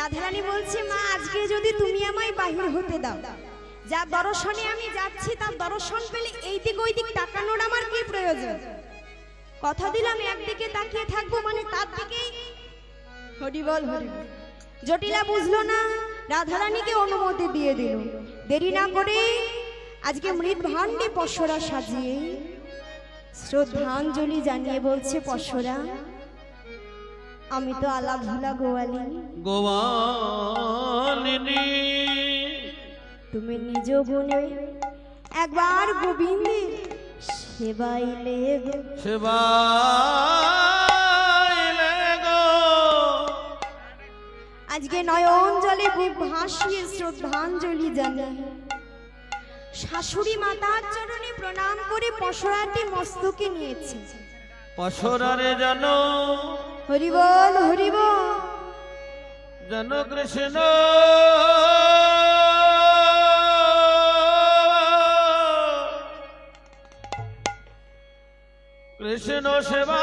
রাধারানী বলছে, মা, আজকে যদি তুমি আমায় বাহির হতে দাও, যা দর্শনে আমি যাচ্ছি, তার দর্শন পেলে এই দিক ওই দিক তাকানোর আমার কি প্রয়োজন? কথা দিলাম একদিকে তাকিয়ে থাকব মানে তার দিকেই। হরিবল হরিবল জটিলা বুঝলো না, রাধারানীকে অনুমতি দিয়ে দিল। দেরি না করে আজকে মৃত ভাণ্ডে পশরা সাজিয়ে শ্রদ্ধাঞ্জলি জানিয়ে বলছে, পশরা আমি তো আলা ভুলা গোয়ালি। গোয়ালিনী। তুমি নিজ গুণে একবার গোবিন্দের সেবাইলে গো। সেবাইলে গো। আজকে নয়ন জলে বুক ভাসিয়ে শ্রদ্ধাঞ্জলি জানাই শাশুড়ি মাতার চরণে প্রণাম করে পশরাটি মস্তকে নিয়েছে। পশরারে যেন হরিবল হরিবল যেন কৃষ্ণ কৃষ্ণ সেবা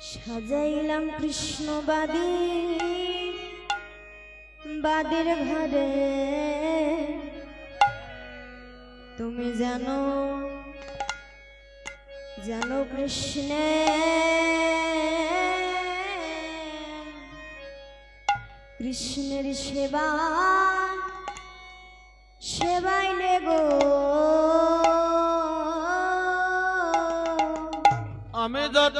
সাজাইলাম কৃষ্ণবাদী বাদের ঘরে। তুমি জানো জানো কৃষ্ণে। কৃষ্ণের সেবা সেবাইলে গো আমি যত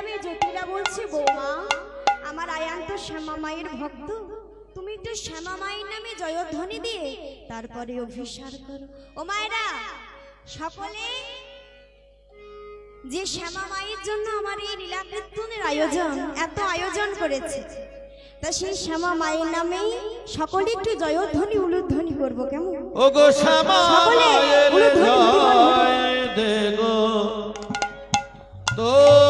যাবে জ্যোতিরা বলছে বৌমা আমার আয়ান্ত শ্যামা মায়ের ভক্ত। তুমি একটু শ্যামা মায়ের নামে জয়ধ্বনি দিয়ে তারপরে অভিসার করো। ও মায়েরা সকলে যে শ্যামা মায়ের জন্য আমার এই লীলা কীর্তনের আয়োজন এত আয়োজন করেছে তা সেই শ্যামা মায়ের নামেই সকলে একটু জয়ধ্বনি উলুধ্বনি করব কেমন? ও গো শ্যামা সকলে উলুধ্বনি উলুধ্বনি। দে গো। তোরা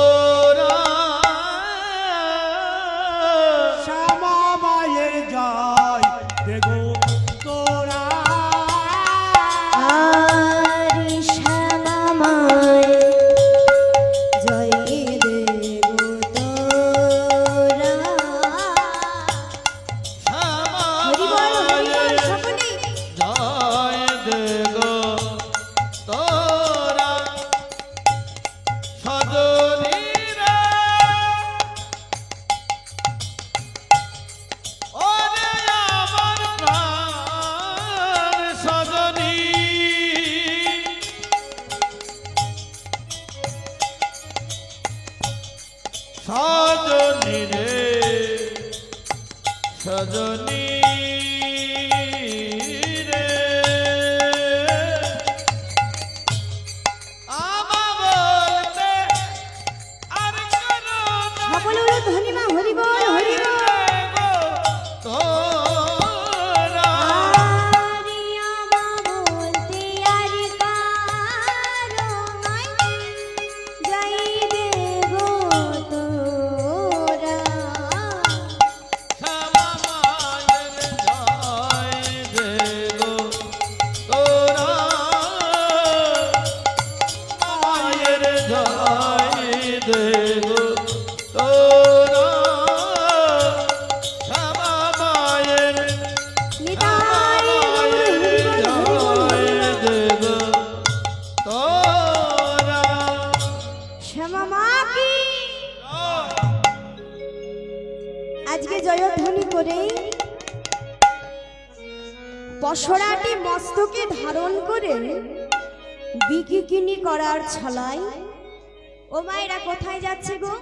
যাচ্ছে গো?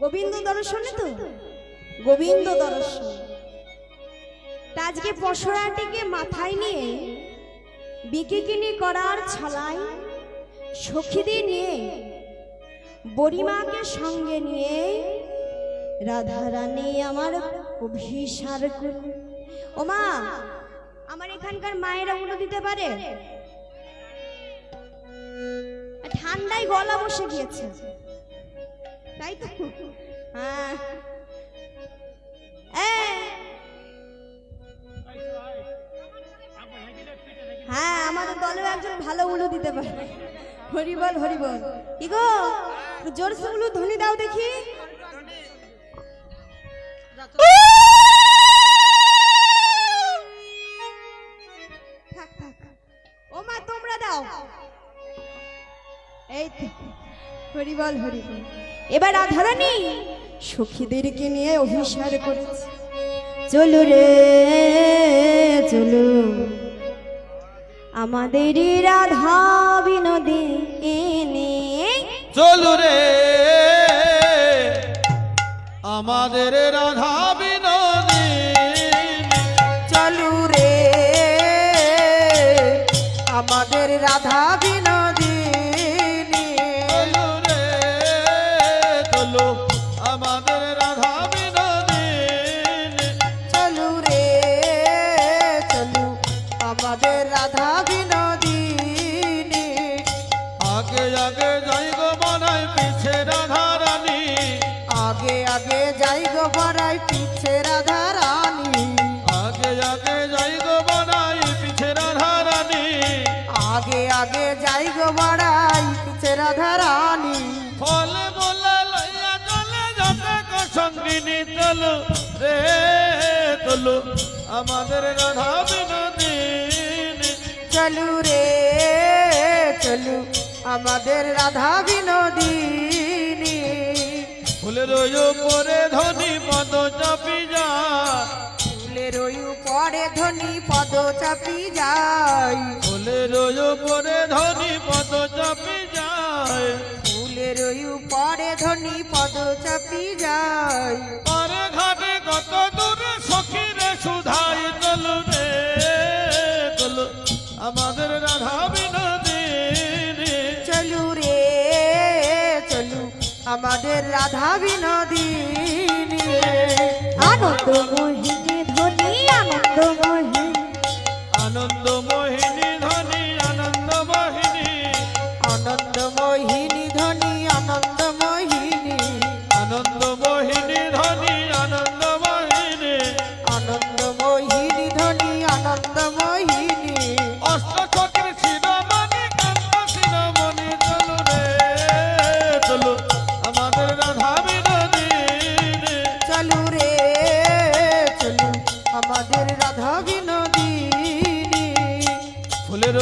গোবিন্দ দর্শনে তো? গোবিন্দ দর্শন। আজকে পশরাটিকে মাথায় নিয়ে বিকিকিনি করার ছলায় সখীদের নিয়ে, বড়িমাকে সঙ্গে নিয়ে, রাধারানী আমার অভিসার করুন ও মা, আমার এখানকার মায়েরা উলো দিতে পারে? ঠান্ডায় গলা বসে গিয়েছে। তাই তো? হ্যাঁ। হ্যাঁ আমাদের দলেও একজন ভালো উলু দিতে পারে। হরিবল হরিবল কি গো? একটু জোরসে উলু ধ্বনি দাও দেখি। ও মা তোমরা দাও। এই হরিবল হরিবল এবার রাধারানী সখীদেরকে নিয়ে অভিসার করেছে। চলো রে চলো। আমাদের রাধা বিনোদিনী চলো চলু রে আমাদের রাধা গো বড়াই পিছে রাধা রানী আগে আগে যাই গো মনাই পিছে রাধা রানী আগে আগে যাই গো বড়াই পিছে রাধা রানী ফলে বলে লইয়া চলে যাতে সঙ্গিনী চলো রে চলো আমাদের রাধা বিনোদী চলু রে চলু আমাদের রাধা বিনোদিনী। ফুলের ওপরে ধনী পদ চাপি যা ফুলের উপরে ধনী পদ চাপি যাই ফুলের উপরে ধনী পদ চাপি যায়। ফুলের উপরে ধনী পদ চাপি যাই পরে ঘাটে কত দূরে সখীরে সুধাই চলু আমাদের রাধা বিনোদিনী। আনন্দ মোহিনী।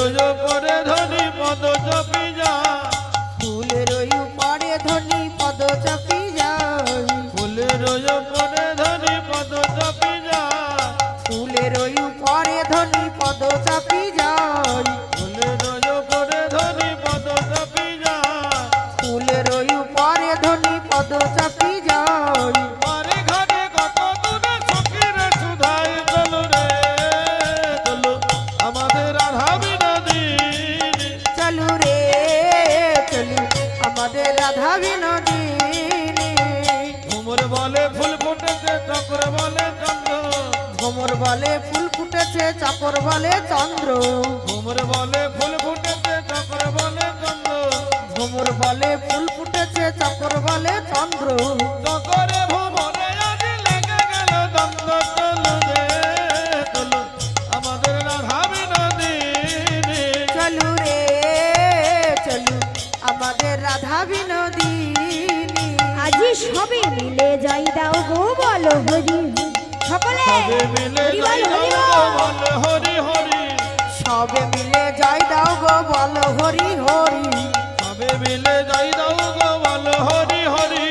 ফুলের উপরে ফুটেছে বলে চন্দ্র। ঘুমর বলে ফুল ফুটেছে চক্র বলে চন্দ্র। ভ্রমর বলে ফুল ফুটেছে চাপর বলে চন্দ্র। চকরে ভুবনে আজ লেগে গেল দ্বন্দ্ব চলু রে চলু আমাদের রাধা বিনোদিনী। চলু রে চলু। আমাদের রাধা বিনোদিনী। আজি সবে মিলে যাই দাও গো বলো হরি। সকলে মিলে যাই গো বল। হরি হরি। সবে মিলে যাই দাও গো বল হরি হরি। সবে মিলে যাই দাও গো বল হরি হরি।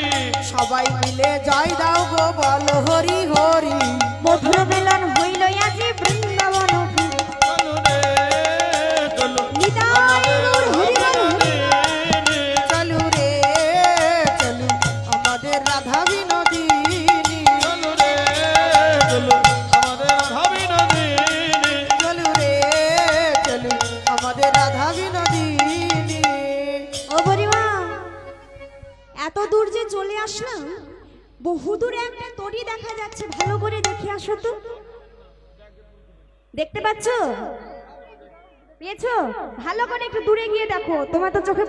সবাই মিলে যাই দাও গো বল হরি হরি। মধুর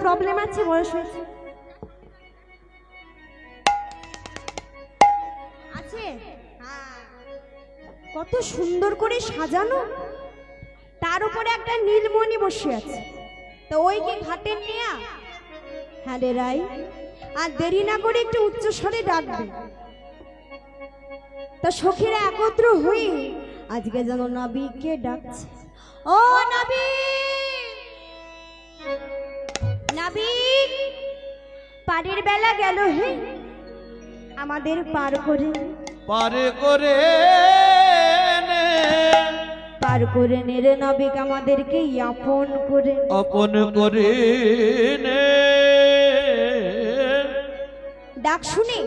প্রবলেম আছে, বয়স হয়েছে। আছে? হ্যাঁ। কত সুন্দর করে সাজানো। তার উপরে একটা নীলমণি বসে আছে। তো ওই কি ঘাটের নেয়া হ্যাঁ রাই। আর দেরি না করে একটু উচ্চ স্বরে ডাকবে তা সখীরা একত্র হই আজকে যেন নাবিককে ডাকছে। ও নাবিক! পারের বেলা গেল হে। আমাদের পার করে পার করে পার করে নে রে নাবিক আমাদেরকে আপন করে। আপন করে নে। ডাক শুনে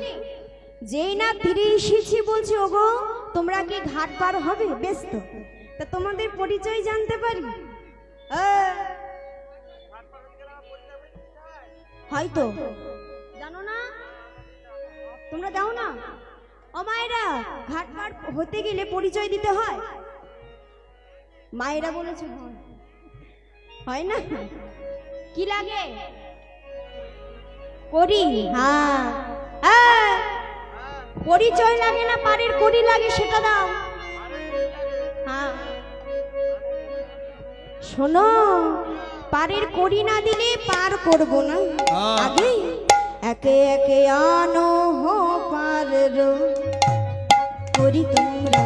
যেই না তীরে এসেছি বলছি ওগো তোমরা কি ঘাট পার হবে? ব্যস্ত তা। তোমাদের পরিচয় জানতে পারি? আ? হয়তো। জানো না? তোমরা দাও না। ও মায়েরা ঘাট পার হতে গেলে পরিচয় দিতে হয়। মায়েরা বলেছে হয়। হয় না? কি লাগে? করি। হ্যাঁ। হ্যাঁ। পরিচয় লাগে না পারের করি লাগে সেটা দাও। হ্যাঁ। শোনো। পারের করি না দিলে পার করব না। আগে একে একে আনো হো পার করি তোমরা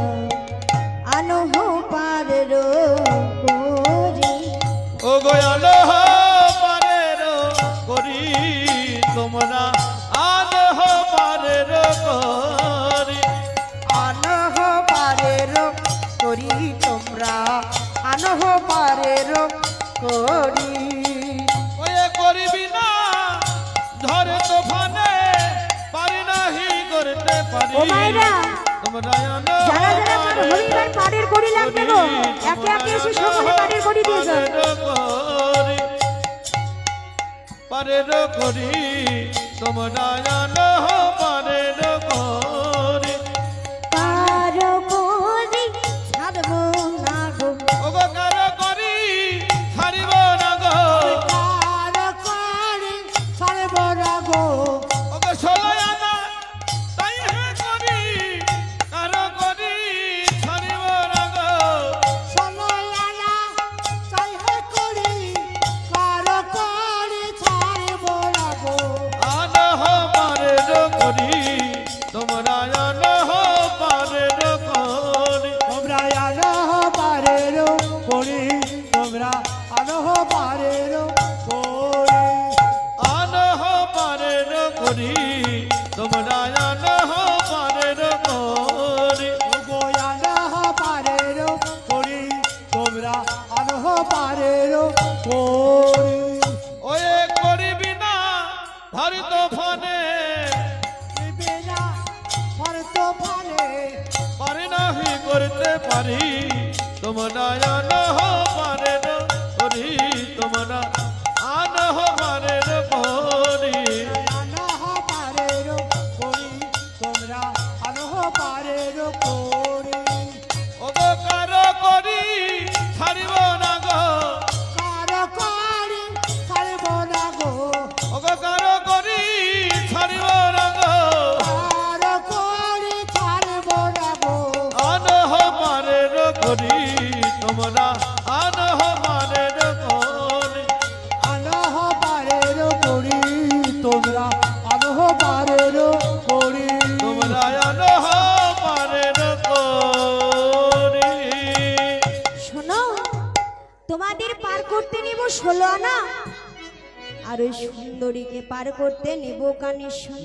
আনো হো পার করি। ও গয়ালো পারে রো করি তোমরা আলহ পারে রো করি। আনহ পারে করি তোমরা আনহ পারের করি। ওয়ে করিবি না ঝড়ে তোফানে পারি নাহি করতে পারি। ও মায়েরা, তোমরা জানো যারা যারা হরিবার পাড়ের করি লাগবে গো একে একে এসে সকলে পাড়ের করি দিয়ে যাও। পারের করি তোমরা জানো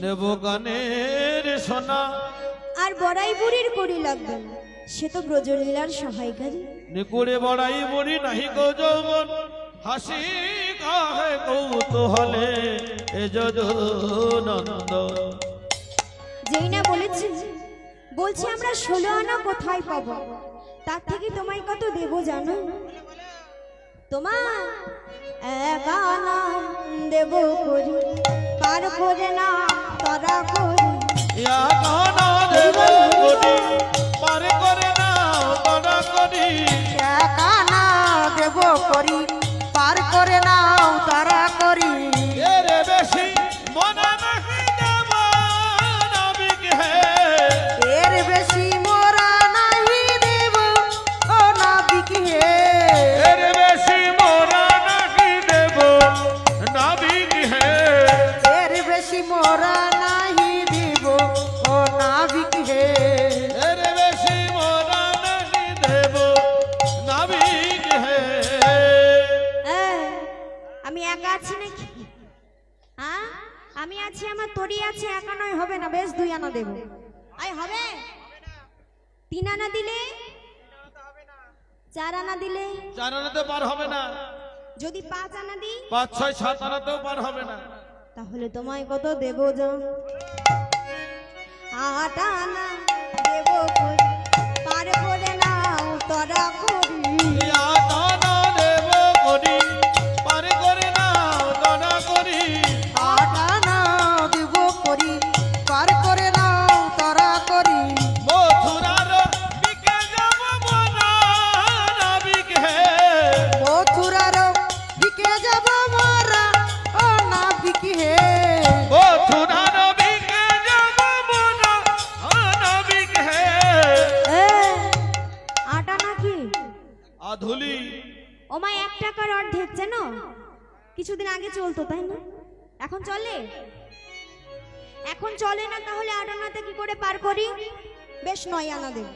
নেব কানের সোনা। আর বড়াই বুড়ির করি লাগবে সে তো ব্রজলীলার সহায়কারী। নিকুড়ে বড়াই বড়ি নাহি গো যৌবন। হাসি কাহে কৌতূহলে এ যেই না বলেছি বলছি আমরা ষোলো আনা কোথায় পাবো? তার থেকে তোমায় কত দেবো জানো? তোমার এক আনা দেব করি। পার করে না তারা করি গানা দেব করি পারে করে নাও তরা করি। একানা দেব করি পার করে নাও তারা করি। বেশি মনে নাহি আছি আমার তরি আছে একা নয় হবে না বেশ দুই আনা দেব। আই হবে? তিন আনা দিলে? চার আনা দিলে? চার আনাতে পার হবে না। যদি পাঁচ আনা দিই? পাঁচ ছয় সাত আনাতেও পার হবে না। তাহলে তোমায় কত দেব জান আট আনা দেব পার করে নাও তরা এখন চলে? এখন চলে না তাহলে আট আনাতে কি করে পার করি? বেশ নয় আনা দেব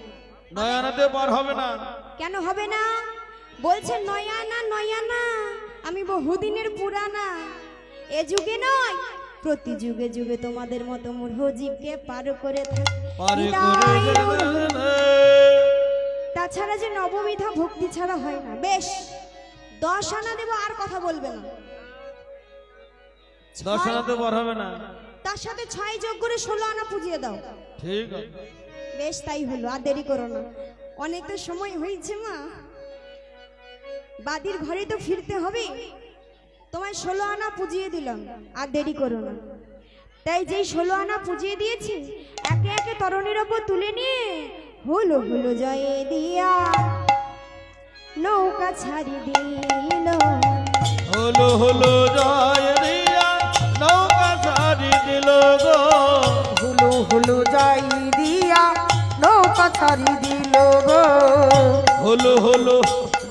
নয় আনাতে পার হবে না। কেন হবে না? বলছে নয় আনা নয় আনা। আমি বহুদিনের পুরানা। এ যুগে নয় প্রতি যুগে যুগে তোমাদের মতো মূর্খ জীবকে পার। করে তাছাড়া যে নববিধা ভক্তি ছাড়া হয় না। বেশ দশ আনা দেবো আর কথা বলবে না। দশ আনাতে বর হবে না। তার সাথে ছয় যোগ করে ষোলো আনা পুজিয়ে দাও। ঠিক আছে। বেশ তাই হলো আর দেরি করো না। অনেক তো সময় হয়েছে মা। বাদির ঘরে তো ফিরতে হবে। তোমায় ষোলো আনা পুজিয়ে দিলাম আর দেরি করো না। তাই যেই ষোলো আনা পুজিয়ে দিয়েছি একে একে তরণের ওপর তুলে নিয়ে হলো হলো জয়ে দিয়া নৌকা ছাড়ি দিল। হলো হলো জয় হুলু যাই দিয়া নৌকা ছাড়ি দিল গো। হলো হলো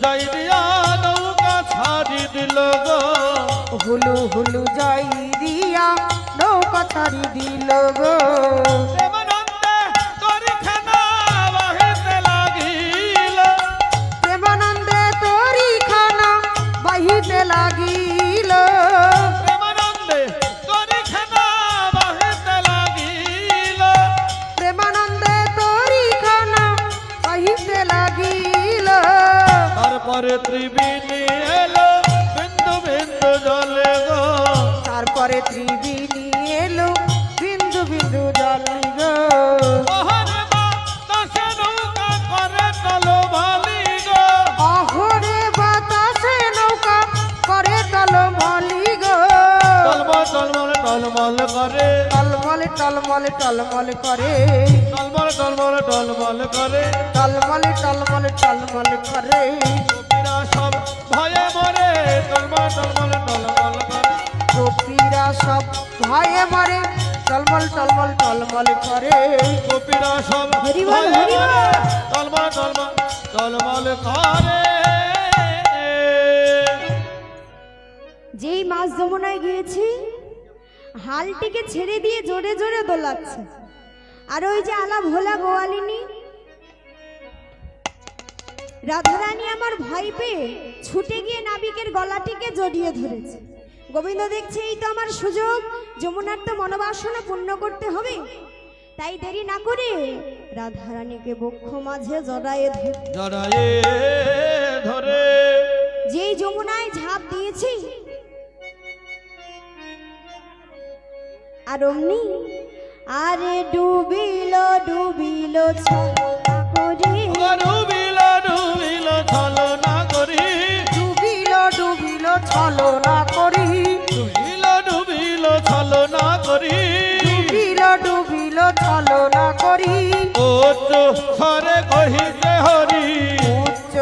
যাই দিয়া নৌকা ছাড়ি দিল গো। হলো হলো যাই দিয়া নৌকা ছাড়ি দিল গো। গোপীরা সব ভয়ে মরে টলমল টলমল টলমল করে। গোপীরা সব টলমল টলমল টলমল করে। যেই মাছ যমুনায় গিয়েছি হালটিকে ছেড়ে দিয়ে জোরে জোরে দোলাচ্ছে। আর ওই যে আলা ভোলা গোয়ালিনী রাধারানী আমার ভয় পেয়ে ছুটে গিয়ে নাবিকের গলাটিকে জড়িয়ে ধরেছে। গোবিন্দ দেখছে এই তো আমার সুযোগ। যমুনার তো মনোবাসনা পূর্ণ করতে হবে। তাই দেরি না করে রাধারানীকে বক্ষ মাঝে জড়ায়ে ধরে। জড়ায়ে ধরে। যেই যমুনায় ঝাঁপ দিয়েছি আর অমনি আরে ডুবিল ডুবিল ছলনা করে সরে কহিতে হরি। উচ্চ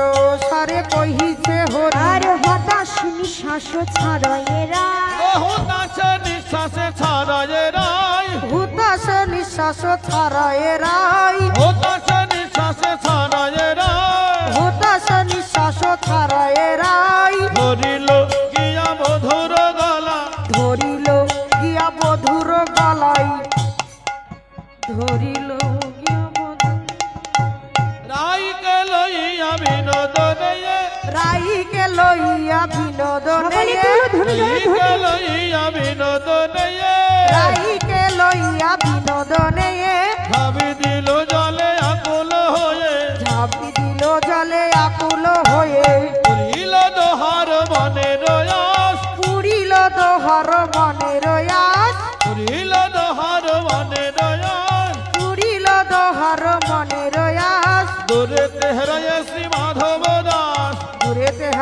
সারে কহিছে হরি। আর হতাশ নিঃশ্বাস ছাড়য়েরা বহু নাচে নিঃশ্বাসে ছাড়ায় রাই হুতাশ নিঃশ্বাস ছাড়ায় রাই হতাশে নিঃশ্বাসে ছাড়ায় রাই হুতাশ নিঃশ্বাস ছাড়ায় রাই ধরিল গিয়া মধুর গলা। ধরিল গিয়া বধুর গলাই। ধরিল রাইকে লইয়া বিনোদনে রাইকে লইয়া বিনোদনে। রাইকে লইয়া বিনোদনে।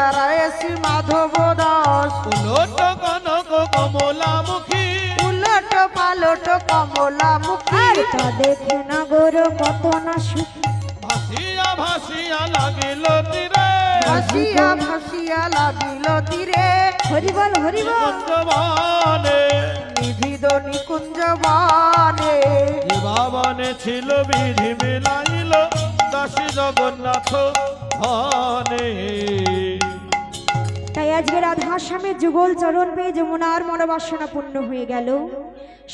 দূরেতে হারায় শ্রী মাধব দাস। উলট কনক কমলামুখী। উলট পালট কমলা মুখী তা দেখে না গোর কত না সুখী। ভাসিয়া ভাসিয়া লাগিল তীরে। ভাসিয়া ভাসিয়া লাগিল তীরে। হরিবল হরিবল নিধিদ নিকুঞ্জ বানে ছিল বিধি মিলাইল দাসী জগন্নাথ ধনে তাই আজকে রাধা স্বামীর যুগল চরণ পেয়ে যমুনার মনোবাসনা পূর্ণ হয়ে গেল।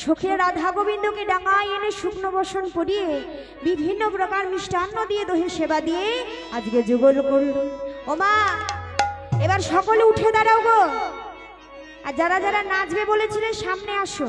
সখীরা রাধা গোবিন্দকে ডাঙায় এনে শুকনো বসন পরিয়ে বিভিন্ন প্রকার মিষ্টান্ন দিয়ে দোহে সেবা দিয়ে আজকে যুগল করল। ও মা, এবার সকলে উঠে দাঁড়াও গো। আর যারা যারা নাচবে বলেছিলেন সামনে আসো।